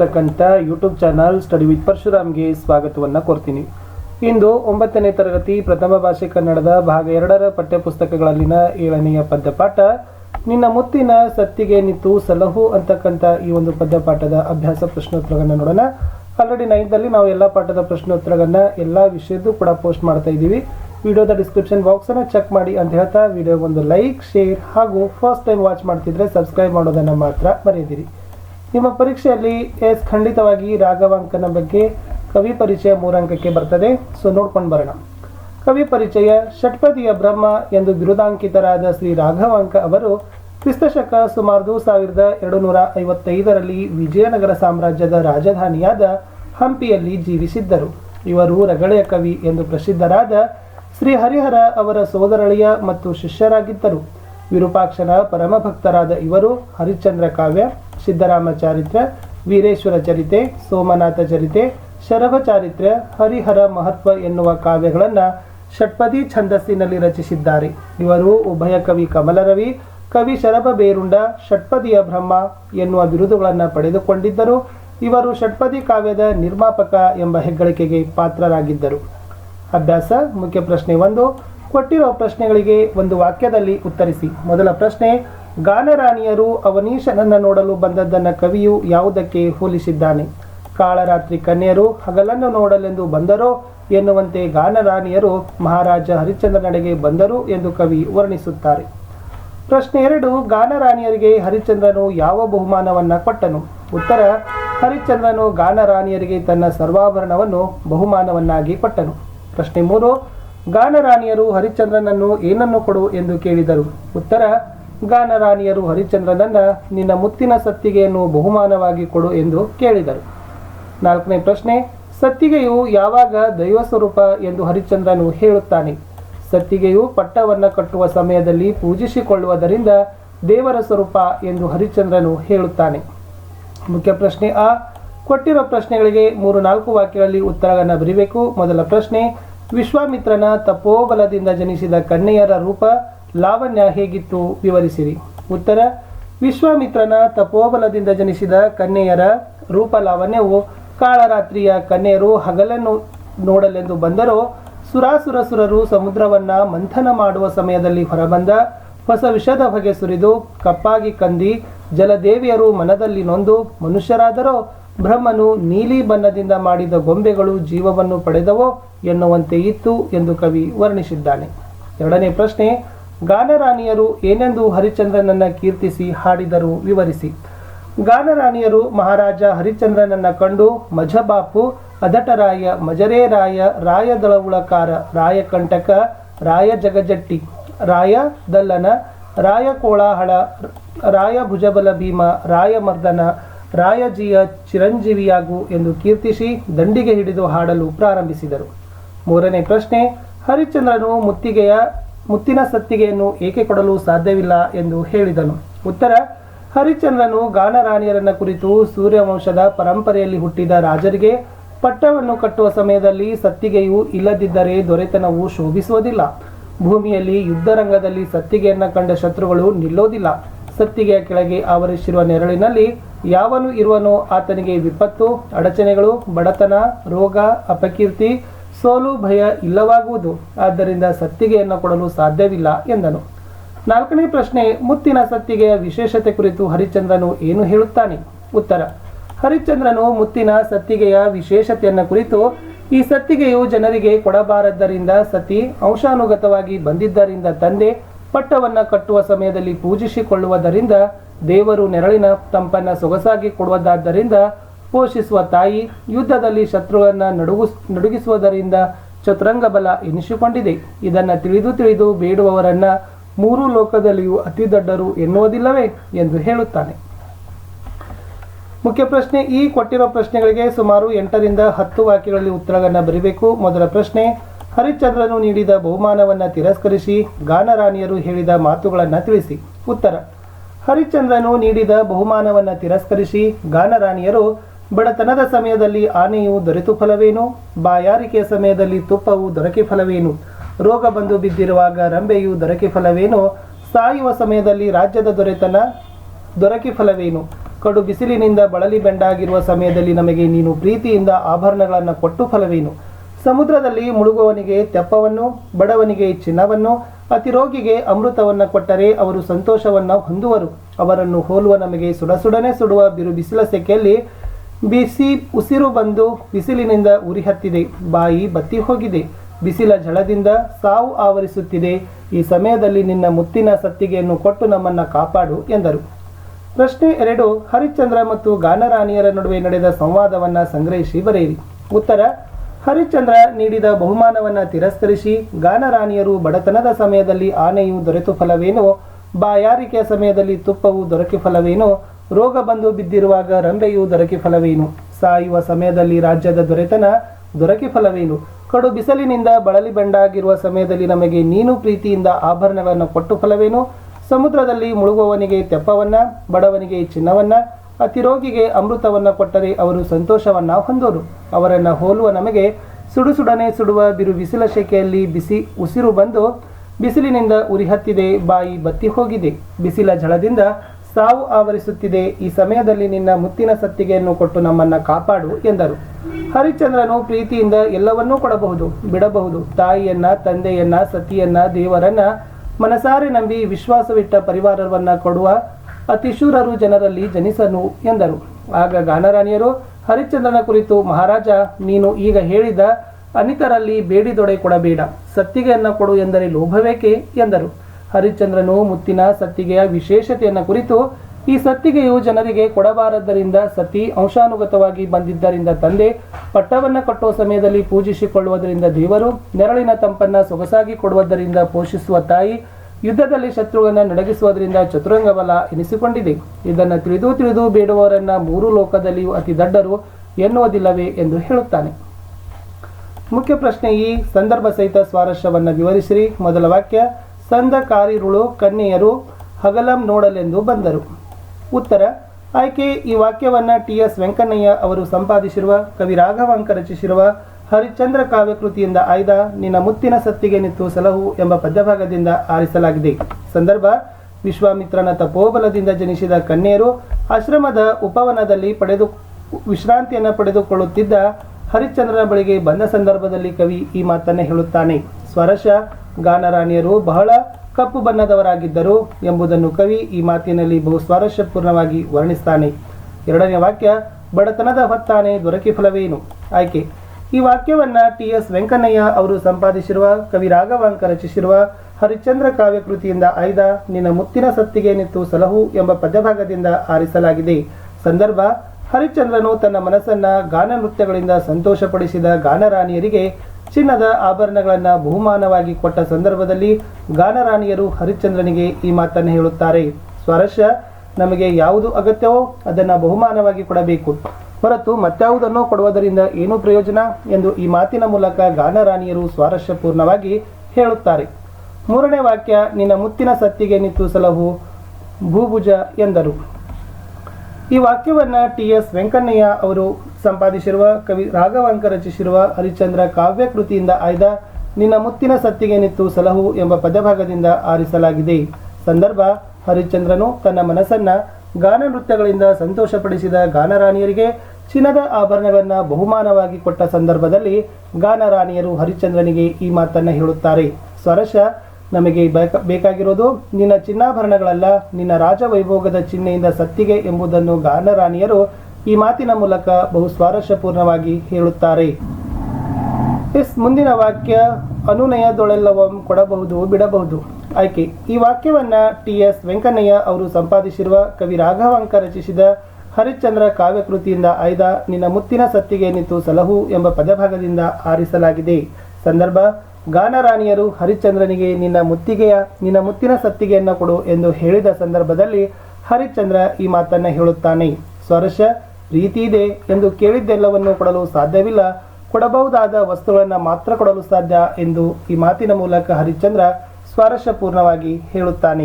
ಇರ್ತಕ್ಕಂಥ YouTube channel study with ಪರಶುರಾಮ್ಗೆ ಸ್ವಾಗತವನ್ನು ಕೊಡ್ತೀನಿ ಇಂದು ಒಂಬತ್ತನೇ ತರಗತಿ ಪ್ರಥಮ ಭಾಷೆ ಕನ್ನಡದ ಭಾಗ ಎರಡರ ಪಠ್ಯಪುಸ್ತಕಗಳಲ್ಲಿನ ಏಳನೆಯ ಪದ್ಯಪಾಠ. ನಿನ್ನ ಮುತ್ತಿನ ಸತ್ತಿಗೆ ನಿಂತು ಸಲಹು ಅಂತಕ್ಕಂಥ ಈ ಒಂದು ಪದ್ಯಪಾಠದ ಅಭ್ಯಾಸ ಪ್ರಶ್ನೋತ್ತರಗಳನ್ನು ನೋಡೋಣ. ಆಲ್ರೆಡಿ ನೈನ್ದಲ್ಲಿ ನಾವು ಎಲ್ಲ ಪಾಠದ ಪ್ರಶ್ನೋತ್ತರಗಳನ್ನು ಎಲ್ಲ ವಿಷಯದ್ದು ಕೂಡ ಪೋಸ್ಟ್ ಮಾಡ್ತಾ ಇದ್ದೀವಿ. ವಿಡಿಯೋದ ಡಿಸ್ಕ್ರಿಪ್ಷನ್ ಬಾಕ್ಸನ್ನು ಚೆಕ್ ಮಾಡಿ ಅಂತ ಹೇಳ್ತಾ ವಿಡಿಯೋ ಒಂದು ಲೈಕ್ ಶೇರ್ ಹಾಗೂ ಫಸ್ಟ್ ಟೈಮ್ ವಾಚ್ ಮಾಡ್ತಿದ್ರೆ ಸಬ್ಸ್ಕ್ರೈಬ್ ಮಾಡೋದನ್ನು ಮಾತ್ರ ಮರೆಯದಿರಿ. ನಿಮ್ಮ ಪರೀಕ್ಷೆಯಲ್ಲಿ ಎಸ್ ಖಂಡಿತವಾಗಿ ರಾಘವಾಂಕನ ಬಗ್ಗೆ ಕವಿ ಪರಿಚಯ ಮೂರಂಕಕ್ಕೆ ಬರ್ತದೆ. ಸೊ ನೋಡ್ಕೊಂಡು ಬರೋಣ. ಕವಿ ಪರಿಚಯ ಷಟ್ಪದಿಯ ಬ್ರಹ್ಮ ಎಂದು ಬಿರುದಾಂಕಿತರಾದ ಶ್ರೀ ರಾಘವಾಂಕ ಅವರು ಕ್ರಿಸ್ತಶಕ ಸುಮಾರು ಸಾವಿರದ ಎರಡು ನೂರ ಐವತ್ತೈದರಲ್ಲಿ ವಿಜಯನಗರ ಸಾಮ್ರಾಜ್ಯದ ರಾಜಧಾನಿಯಾದ ಹಂಪಿಯಲ್ಲಿ ಜೀವಿಸಿದ್ದರು. ಇವರು ರಗಳೆಯ ಕವಿ ಎಂದು ಪ್ರಸಿದ್ಧರಾದ ಶ್ರೀ ಹರಿಹರ ಅವರ ಸೋದರಳಿಯ ಮತ್ತು ಶಿಷ್ಯರಾಗಿದ್ದರು. ವಿರೂಪಾಕ್ಷನ ಪರಮಭಕ್ತರಾದ ಇವರು ಹರಿಶ್ಚಂದ್ರ ಕಾವ್ಯ ಸಿದ್ದರಾಮ ಚಾರಿತ್ರ, ವೀರೇಶ್ವರ ಚರಿತೆ, ಸೋಮನಾಥ ಚರಿತೆ, ಶರಭ ಚಾರಿತ್ರ್ಯ ಹರಿಹರ ಮಹತ್ವ ಎನ್ನುವ ಕಾವ್ಯಗಳನ್ನು ಷಟ್ಪದಿ ಛಂದಸ್ಸಿನಲ್ಲಿ ರಚಿಸಿದ್ದಾರೆ. ಇವರು ಉಭಯ ಕವಿ ಕಮಲರವಿ ಕವಿ ಶರಭ ಬೇರುಂಡ, ಷಟ್ಪದಿಯ ಬ್ರಹ್ಮ ಎನ್ನುವ ಬಿರುದುಗಳನ್ನು ಪಡೆದುಕೊಂಡಿದ್ದರು. ಇವರು ಷಟ್ಪದಿ ಕಾವ್ಯದ ನಿರ್ಮಾಪಕ ಎಂಬ ಹೆಗ್ಗಳಿಕೆಗೆ ಪಾತ್ರರಾಗಿದ್ದರು. ಅಭ್ಯಾಸ, ಮುಖ್ಯ ಪ್ರಶ್ನೆ ಒಂದು. ಕೊಟ್ಟಿರುವ ಪ್ರಶ್ನೆಗಳಿಗೆ ಒಂದು ವಾಕ್ಯದಲ್ಲಿ ಉತ್ತರಿಸಿ. ಮೊದಲ ಪ್ರಶ್ನೆ ಗಾನರಾಣಿಯರು ಅವನೀಶನನ್ನು ನೋಡಲು ಬಂದದ್ದನ್ನು ಕವಿಯು ಯಾವುದಕ್ಕೆ ಹೋಲಿಸಿದ್ದಾನೆ? ಕಾಳರಾತ್ರಿ ಕನ್ಯರು ಹಗಲನ್ನು ನೋಡಲೆಂದು ಬಂದರೋ ಎನ್ನುವಂತೆ ಗಾನರಾಣಿಯರು ಮಹಾರಾಜ ಹರಿಶ್ಚಂದ್ರನಡೆಗೆ ಬಂದರು ಎಂದು ಕವಿ ವರ್ಣಿಸುತ್ತಾರೆ. ಪ್ರಶ್ನೆ ಎರಡು ಗಾನರಾಣಿಯರಿಗೆ ಹರಿಶ್ಚಂದ್ರನು ಯಾವ ಬಹುಮಾನವನ್ನು ಕೊಟ್ಟನು? ಉತ್ತರ, ಹರಿಶ್ಚಂದ್ರನು ಗಾನರಾಣಿಯರಿಗೆ ತನ್ನ ಸರ್ವಾಭರಣವನ್ನು ಬಹುಮಾನವನ್ನಾಗಿ ಕೊಟ್ಟನು. ಪ್ರಶ್ನೆ ಮೂರು ಗಾನರಾಣಿಯರು ಹರಿಶ್ಚಂದ್ರನನ್ನು ಏನನ್ನು ಕೊಡು ಎಂದು ಕೇಳಿದರು? ಉತ್ತರ ಗಾನರಾಣಿಯರು ಹರಿಚಂದ್ರನನ್ನ ನಿನ್ನ ಮುತ್ತಿನ ಸತ್ತಿಗೆಯನ್ನು ಬಹುಮಾನವಾಗಿ ಕೊಡು ಎಂದು ಕೇಳಿದರು. ನಾಲ್ಕನೇ ಪ್ರಶ್ನೆ, ಸತ್ತಿಗೆಯು ಯಾವಾಗ ದೈವ ಸ್ವರೂಪ ಎಂದು ಹರಿಚಂದ್ರನು ಹೇಳುತ್ತಾನೆ. ಸತ್ತಿಗೆಯು ಪಟ್ಟವನ್ನು ಕಟ್ಟುವ ಸಮಯದಲ್ಲಿ ಪೂಜಿಸಿಕೊಳ್ಳುವುದರಿಂದ ದೇವರ ಸ್ವರೂಪ ಎಂದು ಹರಿಚಂದ್ರನು ಹೇಳುತ್ತಾನೆ. ಮುಖ್ಯ ಪ್ರಶ್ನೆ ಆ, ಕೊಟ್ಟಿರೋ ಪ್ರಶ್ನೆಗಳಿಗೆ ಮೂರು ನಾಲ್ಕು ವಾಕ್ಯಗಳಲ್ಲಿ ಉತ್ತರಗಳನ್ನು ಬರೀಬೇಕು. ಮೊದಲ ಪ್ರಶ್ನೆ, ವಿಶ್ವಾಮಿತ್ರನ ತಪೋಬಲದಿಂದ ಜನಿಸಿದ ಕನ್ಯೆಯರ ರೂಪ ಲಾವಣ್ಯ ಹೇಗಿತ್ತು ವಿವರಿಸಿರಿ. ಉತ್ತರ, ವಿಶ್ವಾಮಿತ್ರನ ತಪೋಬಲದಿಂದ ಜನಿಸಿದ ಕನ್ಯೆಯರ ರೂಪ ಲಾವಣ್ಯವು ಕಾಳರಾತ್ರಿಯ ಕನ್ಯೆಯರು ಹಗಲನ್ನು ನೋಡಲೆಂದು ಬಂದರೋ ಸುರಾಸುರಸುರರು ಸಮುದ್ರವನ್ನ ಮಂಥನ ಮಾಡುವ ಸಮಯದಲ್ಲಿ ಹೊರಬಂದ ಹೊಸ ವಿಷದ ಹೊಗೆ ಸುರಿದು ಕಪ್ಪಾಗಿ ಕಂದಿ ಜಲದೇವಿಯರು ಮನದಲ್ಲಿ ನೊಂದು ಮನುಷ್ಯರಾದರೋ ಬ್ರಹ್ಮನು ನೀಲಿ ಬಣ್ಣದಿಂದ ಮಾಡಿದ ಗೊಂಬೆಗಳು ಜೀವವನ್ನು ಪಡೆದವೋ ಎನ್ನುವಂತೆ ಇತ್ತು ಎಂದು ಕವಿ ವರ್ಣಿಸಿದ್ದಾನೆ. ಎರಡನೇ ಪ್ರಶ್ನೆ ಗಾನರಾಣಿಯರು ಏನೆಂದು ಹರಿಚಂದ್ರನನ್ನ ಕೀರ್ತಿಸಿ ಹಾಡಿದರು ವಿವರಿಸಿ. ಗಾನರಾಣಿಯರು ಮಹಾರಾಜ ಹರಿಚಂದ್ರನನ್ನ ಕಂಡು, ಮಜಬಾಪು, ಅದಟರಾಯ, ಮಜರೇರಾಯ, ರಾಯ ದಳವುಳಕಾರ, ರಾಯ ಕಂಟಕ, ರಾಯ ಜಗಜಟ್ಟಿ, ರಾಯ ದಲ್ಲನ, ರಾಯ ಕೋಳಾಹಳ, ರಾಯ ಭುಜಬಲ ಭೀಮ, ರಾಯ ಮರ್ದನ ರಾಯಜಿಯ ಚಿರಂಜೀವಿಯಾಗು ಎಂದು ಕೀರ್ತಿಸಿ ದಂಡಿಗೆ ಹಿಡಿದು ಹಾಡಲು ಪ್ರಾರಂಭಿಸಿದರು. ಮೂರನೇ ಪ್ರಶ್ನೆ ಹರಿಚಂದ್ರನು ಮುತ್ತಿಗೆಯ ಮುತ್ತಿನ ಸತ್ತಿಗೆಯನ್ನು ಏಕೆ ಕೊಡಲು ಸಾಧ್ಯವಿಲ್ಲ ಎಂದು ಹೇಳಿದನು. ಉತ್ತರ, ಹರಿಶ್ಚಂದ್ರನು ಗಾನರಾಣಿಯರನ್ನ ಕುರಿತು ಸೂರ್ಯವಂಶದ ಪರಂಪರೆಯಲ್ಲಿ ಹುಟ್ಟಿದ ರಾಜರಿಗೆ ಪಟ್ಟವನ್ನು ಕಟ್ಟುವ ಸಮಯದಲ್ಲಿ ಸತ್ತಿಗೆಯು ಇಲ್ಲದಿದ್ದರೆ ದೊರೆತನವು ಶೋಭಿಸುವುದಿಲ್ಲ. ಭೂಮಿಯಲ್ಲಿ ಯುದ್ಧರಂಗದಲ್ಲಿ ಸತ್ತಿಗೆಯನ್ನ ಕಂಡ ಶತ್ರುಗಳು ನಿಲ್ಲೋದಿಲ್ಲ. ಸತ್ತಿಗೆಯ ಕೆಳಗೆ ಆವರಿಸಿರುವ ನೆರಳಿನಲ್ಲಿ ಯಾವನು ಇರುವನೋ ಆತನಿಗೆ ವಿಪತ್ತು, ಅಡಚಣೆಗಳು, ಬಡತನ, ರೋಗ, ಅಪಕೀರ್ತಿ ಸೋಲು, ಭಯ ಇಲ್ಲವಾಗುವುದು. ಆದ್ದರಿಂದ ಸತ್ತಿಗೆಯನ್ನು ಕೊಡಲು ಸಾಧ್ಯವಿಲ್ಲ ಎಂದನು. ನಾಲ್ಕನೇ ಪ್ರಶ್ನೆ, ಮುತ್ತಿನ ಸತ್ತಿಗೆಯ ವಿಶೇಷತೆ ಕುರಿತು ಹರಿಶ್ಚಂದ್ರನು ಏನು ಹೇಳುತ್ತಾನೆ? ಉತ್ತರ, ಹರಿಶ್ಚಂದ್ರನು ಮುತ್ತಿನ ಸತ್ತಿಗೆಯ ವಿಶೇಷತೆಯನ್ನು ಕುರಿತು, ಈ ಸತ್ತಿಗೆಯು ಜನರಿಗೆ ಕೊಡಬಾರದ್ದರಿಂದ ಸತಿ ಅಂಶಾನುಗತವಾಗಿ ಬಂದಿದ್ದರಿಂದ ತಂದೆ ಪಟ್ಟವನ್ನ ಕಟ್ಟುವ ಸಮಯದಲ್ಲಿ ಪೂಜಿಸಿಕೊಳ್ಳುವುದರಿಂದ ದೇವರು ನೆರಳಿನ ತಂಪನ್ನ ಸೊಗಸಾಗಿ ಕೊಡುವುದಾದ್ದರಿಂದ ಪೋಷಿಸುವ ತಾಯಿ ಯುದ್ಧದಲ್ಲಿ ಶತ್ರುವನ್ನ ನಡುಗು, ನಡುಗಿಸುವುದರಿಂದ ಚತುರಂಗ ಬಲ ಎನಿಸಿಕೊಂಡಿದೆ. ಇದನ್ನು ತಿಳಿದು ತಿಳಿದು ಬೇಡುವವರನ್ನ ಮೂರು ಲೋಕದಲ್ಲಿಯೂ ಅತಿ ದೊಡ್ಡರು ಎನ್ನುವುದಿಲ್ಲವೇ ಎಂದು ಹೇಳುತ್ತಾನೆ. ಮುಖ್ಯ ಪ್ರಶ್ನೆ, ಈ ಕೊಟ್ಟಿರೋ ಪ್ರಶ್ನೆಗಳಿಗೆ ಸುಮಾರು ಎಂಟರಿಂದ ಹತ್ತು ವಾಕ್ಯಗಳಲ್ಲಿ ಉತ್ತರಗಳನ್ನು ಬರೀಬೇಕು. ಮೊದಲ ಪ್ರಶ್ನೆ, ಹರಿಶ್ಚಂದ್ರನು ನೀಡಿದ ಬಹುಮಾನವನ್ನು ತಿರಸ್ಕರಿಸಿ ಗಾನರಾಣಿಯರು ಹೇಳಿದ ಮಾತುಗಳನ್ನು ತಿಳಿಸಿ. ಉತ್ತರ, ಹರಿಶ್ಚಂದ್ರನು ನೀಡಿದ ಬಹುಮಾನವನ್ನು ತಿರಸ್ಕರಿಸಿ ಗಾನರಾಣಿಯರು ಬಡತನದ ಸಮಯದಲ್ಲಿ ಆನೆಯು ದೊರೆತು ಫಲವೇನು? ಬಾಯಾರಿಕೆಯ ಸಮಯದಲ್ಲಿ ತುಪ್ಪವು ದೊರಕಿ ಫಲವೇನು? ರೋಗ ಬಂದು ಬಿದ್ದಿರುವಾಗ ರಂಬೆಯು ದೊರಕಿ ಫಲವೇನು? ಸಾಯುವ ಸಮಯದಲ್ಲಿ ರಾಜ್ಯದ ದೊರೆತನ ದೊರಕಿ ಫಲವೇನು? ಕಡು ಬಿಸಿಲಿನಿಂದ ಬಳಲಿ ಬೆಂಡಾಗಿರುವ ಸಮಯದಲ್ಲಿ ನಮಗೆ ನೀನು ಪ್ರೀತಿಯಿಂದ ಆಭರಣಗಳನ್ನು ಕೊಟ್ಟು ಫಲವೇನು? ಸಮುದ್ರದಲ್ಲಿ ಮುಳುಗುವವನಿಗೆ ತೆಪ್ಪವನ್ನು, ಬಡವನಿಗೆ ಚಿನ್ನವನ್ನು, ಅತಿರೋಗಿಗೆ ಅಮೃತವನ್ನು ಕೊಟ್ಟರೆ ಅವರು ಸಂತೋಷವನ್ನು ಹೊಂದುವರು. ಅವರನ್ನು ಹೋಲುವ ನಮಗೆ ಸುಡಸುಡನೆ ಸುಡುವ ಬಿರು ಬಿಸಿಲ ಸೆಕೆಯಲ್ಲಿ ಬಿಸಿ ಉಸಿರು ಬಂದು ಬಿಸಿಲಿನಿಂದ ಉರಿ ಹತ್ತಿದೆ ಬಾಯಿ ಬತ್ತಿ ಹೋಗಿದೆ. ಬಿಸಿಲ ಝಳದಿಂದ ಸಾವು ಆವರಿಸುತ್ತಿದೆ. ಈ ಸಮಯದಲ್ಲಿ ನಿನ್ನ ಮುತ್ತಿನ ಸತ್ತಿಗೆಯನ್ನು ಕೊಟ್ಟು ನಮ್ಮನ್ನು ಕಾಪಾಡು, ಎಂದರು. ಪ್ರಶ್ನೆ ಎರಡು, ಹರಿಶ್ಚಂದ್ರ ಮತ್ತು ಗಾನರಾಣಿಯರ ನಡುವೆ ನಡೆದ ಸಂವಾದವನ್ನ ಸಂಗ್ರಹಿಸಿ ಬರೆಯಿರಿ. ಉತ್ತರ, ಹರಿಶ್ಚಂದ್ರ ನೀಡಿದ ಬಹುಮಾನವನ್ನ ತಿರಸ್ಕರಿಸಿ ಗಾನರಾಣಿಯರು ಬಡತನದ ಸಮಯದಲ್ಲಿ ಆನೆಯು ದೊರೆತು ಫಲವೇನೋ, ಬಾಯಾರಿಕೆಯ ಸಮಯದಲ್ಲಿ ತುಪ್ಪವು ದೊರಕಿ ಫಲವೇನೋ ರೋಗ ಬಂದು ಬಿದ್ದಿರುವಾಗ ರಂಬೆಯು ದೊರಕಿ ಫಲವೇನು? ಸಾಯುವ ಸಮಯದಲ್ಲಿ ರಾಜ್ಯದ ದೊರೆತನ ದೊರಕಿ ಫಲವೇನು? ಕಡು ಬಿಸಿಲಿನಿಂದ ಬಳಲಿ ಬೆಂಡಾಗಿರುವ ಸಮಯದಲ್ಲಿ ನಮಗೆ ನೀನು ಪ್ರೀತಿಯಿಂದ ಆಭರಣಗಳನ್ನು ಕೊಟ್ಟು ಫಲವೇನು? ಸಮುದ್ರದಲ್ಲಿ ಮುಳುಗುವವನಿಗೆ ತೆಪ್ಪವನ್ನ, ಬಡವನಿಗೆ ಚಿನ್ನವನ್ನ, ಅತಿರೋಗಿಗೆ ಅಮೃತವನ್ನ ಕೊಟ್ಟರೆ ಅವರು ಸಂತೋಷವನ್ನ ಹೊಂದೋರು. ಅವರನ್ನ ಹೋಲುವ ನಮಗೆ ಸುಡು ಸುಡನೆ ಸುಡುವ ಬಿರು ಬಿಸಿಲ ಶೆಕೆಯಲ್ಲಿ ಬಿಸಿ ಉಸಿರು ಬಂದು ಬಿಸಿಲಿನಿಂದ ಉರಿಹತ್ತಿದೆ, ಬಾಯಿ ಬತ್ತಿ ಹೋಗಿದೆ. ಬಿಸಿಲ ಝಳದಿಂದ ಸಾವು ಆವರಿಸುತ್ತಿದೆ. ಈ ಸಮಯದಲ್ಲಿ ನಿನ್ನ ಮುತ್ತಿನ ಸತ್ತಿಗೆಯನ್ನು ಕೊಟ್ಟು ನಮ್ಮನ್ನ ಕಾಪಾಡು ಎಂದರು. ಹರಿಶ್ಚಂದ್ರನು ಪ್ರೀತಿಯಿಂದ ಎಲ್ಲವನ್ನೂ ಕೊಡಬಹುದು, ಬಿಡಬಹುದು. ತಾಯಿಯನ್ನ, ತಂದೆಯನ್ನ, ಸತಿಯನ್ನ, ದೇವರನ್ನ ಮನಸಾರೆ ನಂಬಿ ವಿಶ್ವಾಸವಿಟ್ಟ ಪರಿವಾರವನ್ನ ಕೊಡುವ ಅತಿಶೂರರು ಜನರಲ್ಲಿ ಜನಿಸನು ಎಂದರು. ಆಗ ಗಾನರಾಣಿಯರು ಹರಿಶ್ಚಂದ್ರನ ಕುರಿತು, ಮಹಾರಾಜ, ನೀನು ಈಗ ಹೇಳಿದ ಅನಿತರಲ್ಲಿ ಬೇಡಿದೊಡೆ ಕೊಡಬೇಡ. ಸತ್ತಿಗೆಯನ್ನ ಕೊಡು ಎಂದರೆ ಲೋಭವೇಕೆ? ಎಂದರು. ಹರಿಶ್ಚಂದ್ರನು ಮುತ್ತಿನ ಸತ್ತಿಗೆಯ ವಿಶೇಷತೆಯನ್ನು ಕುರಿತು, ಈ ಸತ್ತಿಗೆಯು ಜನರಿಗೆ ಕೊಡಬಾರದ್ದರಿಂದ ಸತಿ ಅಂಶಾನುಗತವಾಗಿ ಬಂದಿದ್ದರಿಂದ ತಂದೆ ಪಟ್ಟವನ್ನ ಕಟ್ಟುವ ಸಮಯದಲ್ಲಿ ಪೂಜಿಸಿಕೊಳ್ಳುವುದರಿಂದ ದೇವರು ನೆರಳಿನ ತಂಪನ್ನ ಸೊಗಸಾಗಿ ಕೊಡುವುದರಿಂದ ಪೋಷಿಸುವ ತಾಯಿ ಯುದ್ಧದಲ್ಲಿ ಶತ್ರುಗಳನ್ನು ನಡಗಿಸುವುದರಿಂದ ಚತುರಂಗ ಬಲ ಎನಿಸಿಕೊಂಡಿದೆ. ಇದನ್ನು ತಿಳಿದು ತಿಳಿದು ಬೇಡುವವರನ್ನ ಮೂರು ಲೋಕದಲ್ಲಿಯೂ ಅತಿ ದಡ್ಡರು ಎನ್ನುವುದಿಲ್ಲವೇ ಎಂದು ಹೇಳುತ್ತಾನೆ. ಮುಖ್ಯ ಪ್ರಶ್ನೆ ಈ ಸಂದರ್ಭ ಸಹಿತ ಸ್ವಾರಸ್ಯವನ್ನು ವಿವರಿಸಿರಿ. ಮೊದಲ ವಾಕ್ಯ ಸಂದಕಾರಿರುಳು ಕನ್ಯೆಯರು ಹಗಲಂ ನೋಡಲೆಂದು ಬಂದರು. ಉತ್ತರ, ಆಯ್ಕೆ ಈ ವಾಕ್ಯವನ್ನ ಟಿ ಎಸ್ ವೆಂಕಣ್ಣಯ್ಯ ಅವರು ಸಂಪಾದಿಸಿರುವ, ಕವಿ ರಾಘವಾಂಕ ರಚಿಸಿರುವ ಹರಿಚಂದ್ರ ಕಾವ್ಯಕೃತಿಯಿಂದ ಆಯ್ದ ನಿನ್ನ ಮುತ್ತಿನ ಸತ್ತಿಗೆ ನಿಂತು ಸಲಹು ಎಂಬ ಪದ್ಯಭಾಗದಿಂದ ಆರಿಸಲಾಗಿದೆ. ಸಂದರ್ಭ, ವಿಶ್ವಾಮಿತ್ರನ ತಪೋಬಲದಿಂದ ಜನಿಸಿದ ಕನ್ಯೆಯರು ಆಶ್ರಮದ ಉಪವನದಲ್ಲಿ ಪಡೆದು, ವಿಶ್ರಾಂತಿಯನ್ನು ಪಡೆದುಕೊಳ್ಳುತ್ತಿದ್ದ ಹರಿಶ್ಚಂದ್ರನ ಬಳಿಗೆ ಬಂದ ಸಂದರ್ಭದಲ್ಲಿ ಕವಿ ಈ ಮಾತನ್ನೇ ಹೇಳುತ್ತಾನೆ. ಸ್ವರಶ ಗಾನರಾಣಿಯರು ಬಹಳ ಕಪ್ಪು ಬಣ್ಣದವರಾಗಿದ್ದರು ಎಂಬುದನ್ನು ಕವಿ ಈ ಮಾತಿನಲ್ಲಿ ಬಹು ಸ್ವಾರಸ್ಯಪೂರ್ಣವಾಗಿ ವರ್ಣಿಸ್ತಾನೆ. ಎರಡನೇ ವಾಕ್ಯ, ಬಡತನದ ಹೊತ್ತಾನೆ ದೊರಕಿ ಫಲವೇನು? ಆಯ್ಕೆ, ಈ ವಾಕ್ಯವನ್ನ ಟಿ ಎಸ್ ವೆಂಕಣ್ಣಯ್ಯ ಅವರು ಸಂಪಾದಿಸಿರುವ, ಕವಿ ರಾಘವಾಂಕ ರಚಿಸಿರುವ, ಹರಿಶ್ಚಂದ್ರ ಕಾವ್ಯಕೃತಿಯಿಂದ ಆಯ್ದ, ನಿನ್ನ ಮುತ್ತಿನ ಸತ್ತಿಗೆ ನಿಂತು ಸಲಹು ಎಂಬ ಪದ್ಯಭಾಗದಿಂದ ಆರಿಸಲಾಗಿದೆ. ಸಂದರ್ಭ, ಹರಿಶ್ಚಂದ್ರನು ತನ್ನ ಮನಸ್ಸನ್ನ ಗಾನ ನೃತ್ಯಗಳಿಂದ ಸಂತೋಷಪಡಿಸಿದ ಗಾನರಾಣಿಯರಿಗೆ ಚಿನ್ನದ ಆಭರಣಗಳನ್ನು ಬಹುಮಾನವಾಗಿ ಕೊಟ್ಟ ಸಂದರ್ಭದಲ್ಲಿ ಗಾನರಾಣಿಯರು ಹರಿಶ್ಚಂದ್ರನಿಗೆ ಈ ಮಾತನ್ನು ಹೇಳುತ್ತಾರೆ. ಸ್ವರಶ ನಮಗೆ ಯಾವುದು ಅಗತ್ಯವೋ ಅದನ್ನು ಬಹುಮಾನವಾಗಿ ಕೊಡಬೇಕು. ಹೊರತು ಮತ್ತಾವುದನ್ನು ಕೊಡುವುದರಿಂದ ಏನು ಪ್ರಯೋಜನ ಎಂದು ಈ ಮಾತಿನ ಮೂಲಕ ಗಾನರಾಣಿಯರು ಸ್ವಾರಸ್ಯಪೂರ್ಣವಾಗಿ ಹೇಳುತ್ತಾರೆ. ಮೂರನೇ ವಾಕ್ಯ, ನಿನ್ನ ಮುತ್ತಿನ ಸತ್ತಿಗೆ ನಿತ್ತು ಸಲಹು ಭೂಭುಜ ಎಂದರು. ಈ ವಾಕ್ಯವನ್ನ ಟಿ ಎಸ್ ವೆಂಕಣ್ಣಯ್ಯ ಅವರು ಸಂಪಾದಿಸಿರುವ, ಕವಿ ರಾಘವಾಂಕ ರಚಿಸಿರುವ ಹರಿಚಂದ್ರ ಕಾವ್ಯ ಕೃತಿಯಿಂದ ಆಯ್ದ ನಿನ್ನ ಮುತ್ತಿನ ಸತ್ತಿಗೆ ನಿತ್ತು ಸಲಹು ಎಂಬ ಪದಭಾಗದಿಂದ ಆರಿಸಲಾಗಿದೆ. ಸಂದರ್ಭ, ಹರಿಶ್ಚಂದ್ರನು ತನ್ನ ಮನಸ್ಸನ್ನ ಗಾನ ನೃತ್ಯಗಳಿಂದ ಸಂತೋಷಪಡಿಸಿದ ಗಾನರಾಣಿಯರಿಗೆ ಚಿನ್ನದ ಆಭರಣಗಳನ್ನು ಬಹುಮಾನವಾಗಿ ಕೊಟ್ಟ ಸಂದರ್ಭದಲ್ಲಿ ಗಾನರಾಣಿಯರು ಹರಿಶ್ಚಂದ್ರನಿಗೆ ಈ ಮಾತನ್ನ ಹೇಳುತ್ತಾರೆ. ಸ್ವರಶ ನಮಗೆ ಬೇಕ- ಬೇಕಾಗಿರೋದು ನಿನ್ನ ಚಿನ್ನಾಭರಣಗಳಲ್ಲ, ನಿನ್ನ ರಾಜವೈಭೋಗದ ಚಿಹ್ನೆಯಿಂದ ಸತ್ತಿಗೆ ಎಂಬುದನ್ನು ಗಾನರಾಣಿಯರು ಈ ಮಾತಿನ ಮೂಲಕ ಬಹು ಸ್ವಾರಸ್ಯಪೂರ್ಣವಾಗಿ ಹೇಳುತ್ತಾರೆ. ಎಸ್, ಮುಂದಿನ ವಾಕ್ಯ, ಅನುನಯದೊಳೆಲ್ಲವ ಕೊಡಬಹುದು, ಬಿಡಬಹುದು. ಆಯ್ಕೆ, ಈ ವಾಕ್ಯವನ್ನ ಟಿ ಎಸ್ ವೆಂಕಣ್ಣಯ್ಯ ಅವರು ಸಂಪಾದಿಸಿರುವ ಕವಿ ರಾಘವಾಂಕ ರಚಿಸಿದ ಹರಿಶ್ಚಂದ್ರ ಕಾವ್ಯಕೃತಿಯಿಂದ ಆಯ್ದ ನಿನ್ನ ಮುತ್ತಿನ ಸತ್ತಿಗೆ ನಿಂತು ಸಲಹು ಎಂಬ ಪದಭಾಗದಿಂದ ಆರಿಸಲಾಗಿದೆ. ಸಂದರ್ಭ ಗಾನರಾಣಿಯರು ಹರಿಶ್ಚಂದ್ರನಿಗೆ, ನಿನ್ನ ಮುತ್ತಿಗೆಯ, ನಿನ್ನ ಮುತ್ತಿನ ಸತ್ತಿಗೆಯನ್ನು ಕೊಡು ಎಂದು ಹೇಳಿದ ಸಂದರ್ಭದಲ್ಲಿ ಹರಿಶ್ಚಂದ್ರ ಈ ಮಾತನ್ನ ಹೇಳುತ್ತಾನೆ. ಸ್ವರ್ಶ ಪ್ರೀತಿ ಇದೆ ಎಂದು ಕೇಳಿದ್ದೆಲ್ಲವನ್ನು ಕೊಡಲು ಸಾಧ್ಯವಿಲ್ಲ. ಕೊಡಬಹುದಾದ ವಸ್ತುಗಳನ್ನು ಮಾತ್ರ ಕೊಡಲು ಸಾಧ್ಯ ಎಂದು ಈ ಮಾತಿನ ಮೂಲಕ ಹರಿಶ್ಚಂದ್ರ ಸ್ವಾರಸ್ಯಪೂರ್ಣವಾಗಿ ಹೇಳುತ್ತಾನೆ.